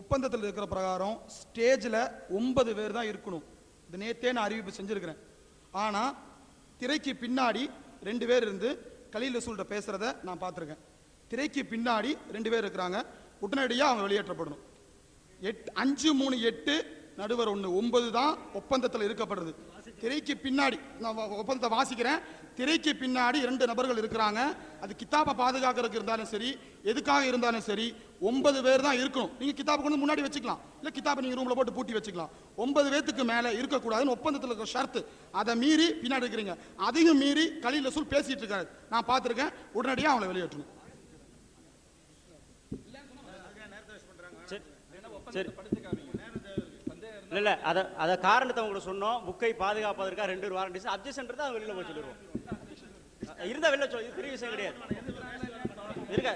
ஒப்பந்தத்தில் இருக்கிற பிரகாரம் ஸ்டேஜில் ஒன்பது பேர் தான் இருக்கணும். இது நேத்தே நான் அறிவிப்பு செஞ்சுருக்கிறேன். ஆனால் திரைக்கு பின்னாடி ரெண்டு பேர் இருந்து கலியில் ரசூல்கிட்ட பேசுகிறத நான் பார்த்துருக்கேன். திரைக்கு பின்னாடி ரெண்டு பேர் இருக்கிறாங்க. உடனடியாக அவங்க வெளியேற்றப்படணும். எட் அஞ்சு மூணு எட்டு நடுவர் ஒன்று ஒன்பது தான் ஒப்பந்தத்தில் இருக்கப்படுறது. திரைக்கு பின்னாடி நான் ஒப்பந்தத்தை வாசிக்கிறேன். திரைக்கு பின்னாடி இரண்டு நபர்கள் இருக்கிறாங்க. அது கித்தாப்பை பாதுகாக்கிறதுக்கு இருந்தாலும் சரி எதுக்காக இருந்தாலும் சரி ஒன்பது பேர் தான் இருக்கணும். நீங்க கித்தாபை கொண்டு முன்னாடி வச்சுக்கலாம். இல்லை கித்தாபை நீங்க ரூம்ல போட்டு பூட்டி வச்சுக்கலாம். ஒன்பது பேத்துக்கு மேலே இருக்கக்கூடாதுன்னு ஒப்பந்தத்தில் இருக்கிற ஷர்த்து. அதை மீறி பின்னாடி இருக்கிறீங்க. அதையும் மீறி கலியில் சொல் பேசிட்டு இருக்காரு. நான் பார்த்துருக்கேன். உடனடியாக அவங்களை வெளியேற்றணும். சரி. இல்ல இல்ல அத அத காரணத்தை உங்களுக்கு சொன்னோம். புக்கை பாதுகாப்பதற்காக ரெண்டு வாரண்டிஸ் அப்ஜெக்ஷன்றது அவங்க வெளியில போய் சொல்லிடுவோம். இருந்தா வெளில சொல்லு இது பெரிய விஷயம் கிடையாது. இருக்க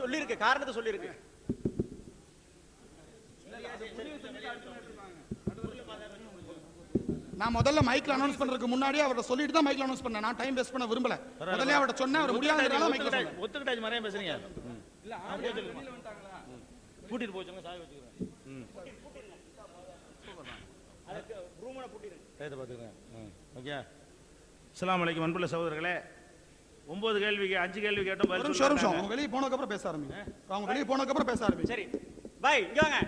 சொல்லியிருக்கு காரணத்தை சொல்லியிருக்கு. நான் முதல்ல மைக்ல அனௌன்ஸ் பண்றதுக்கு முன்னாடி அவர்ட்ட சொல்லிட்டு தான் மைக்ல அனௌன்ஸ் பண்ணேன். நான் டைம் வேஸ்ட் பண்ண விரும்பல. முதல்ல அவர்ட்ட சொன்னேன் அவர் முடியாதனால மைக்ல ஒத்துக்கிட்டாச்சு மறைய பேசுறீங்க. இல்ல கூட்டிட்டு போச்சுங்க சாவி வச்சுக்கிறேன் கைதை பார்த்துக்கிறேன் ஓகே. அஸ்ஸலாமு அலைக்கும் அன்புள்ள சகோதரர்களே ஒன்பது கேள்விக்கு அஞ்சு கேள்வி கேட்டோம் பதில் நிமிஷம். அவங்க வெளியே போனதுக்கு அப்புறம் பேச ஆரம்பிங்க. அவங்க வெளியே போனதுக்கு அப்புறம் பேச ஆரம்பிங்க. சரி. பாய் இங்க வாங்க.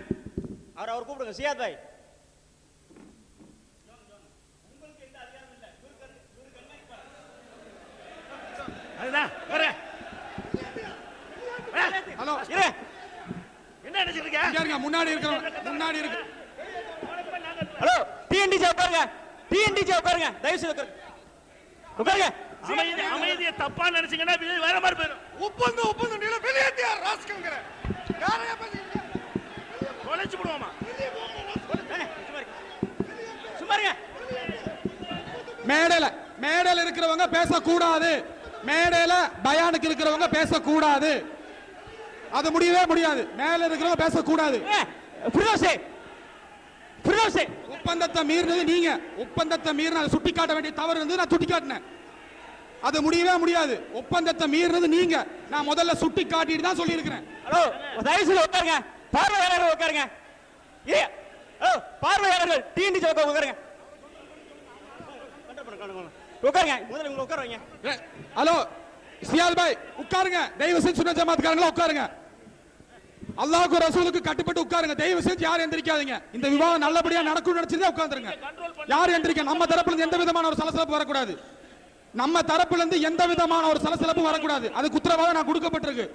அவர் அவர் கூப்பிடுங்க. சியாத் பாய். அதுதான். ஹலோ. என்ன இருக்க? இருங்க. முன்னாடி இருக்கிறவங்க முன்னாடி இருக்கு. ஹலோ டிஎன்டிஜி உட்காருங்க டிஎன்டிஜி உட்காருங்க தயவு செய்து உட்காருங்க. அமைதி அமைதியை தப்பா நினைச்சீங்கன்னா இது வேற மாதிரி போயிடும். ஒப்பந்தம் ஒப்பந்தம் நீல வெளியேற்றியா ராஸ்கல்ங்கற. யாரையா பேசுறீங்க தொலைச்சு விடுவோமா? ஏங்க, சும்மா இருங்க. சும்மா இருங்க. மேடையில மேடையில இருக்கிறவங்க பேசக்கூடாது. மேடையில பயானுக்கு இருக்கிறவங்க பேசக்கூடாது. அது முடியவே முடியாது. மேல இருக்கிறவங்க பேசக்கூடாது. ஃபிரோஸே ஒப்பந்தத்தை மீறினது நீங்க. ஒப்பந்தத்தை மீறின அதை சுட்டி காட்ட வேண்டிய தவறு இருந்து நான் சுட்டி காட்டினேன் அது முடியவே முடியாது. ஒப்பந்தத்தை மீறினது நீங்க. நான் முதல்ல சுட்டி காட்டிட்டு தான் சொல்லியிருக்கிறேன். ஹலோ தயவு செய்து உட்காருங்க. பார்வையாளர்கள் உட்காருங்க. ஏ பார்வையாளர்கள் டிஎன்டிஜி உட்காருங்க உட்காருங்க. உட்காருங்க. முதல்ல உங்களை உட்கார வைங்க. ஹலோ சியால் பாய் உட்காருங்க. தயவு செஞ்சு சுன்ன ஜமாத்காரங்களா உட்காருங்க. அல்லாஹ்க்கு ரசூலுக்கு கட்டுப்பட்டு உட்காருங்க. தயவு செஞ்சு யாரும் எந்திரிக்காதீங்க. இந்த விவாதம் நல்லபடியா நடக்கும் நினைச்சிருந்தா உட்காந்துருங்க யாரும் எந்திரிக்க? நம்ம தரப்புல இருந்து எந்த விதமான ஒரு சலசலப்பு வரக்கூடாது. நம்ம தரப்புல இருந்து எந்த விதமான ஒரு சலசலப்பு வரக்கூடாது. அதுக்கு உத்தரவாதம் நான் கொடுக்கப்பட்டிருக்கு.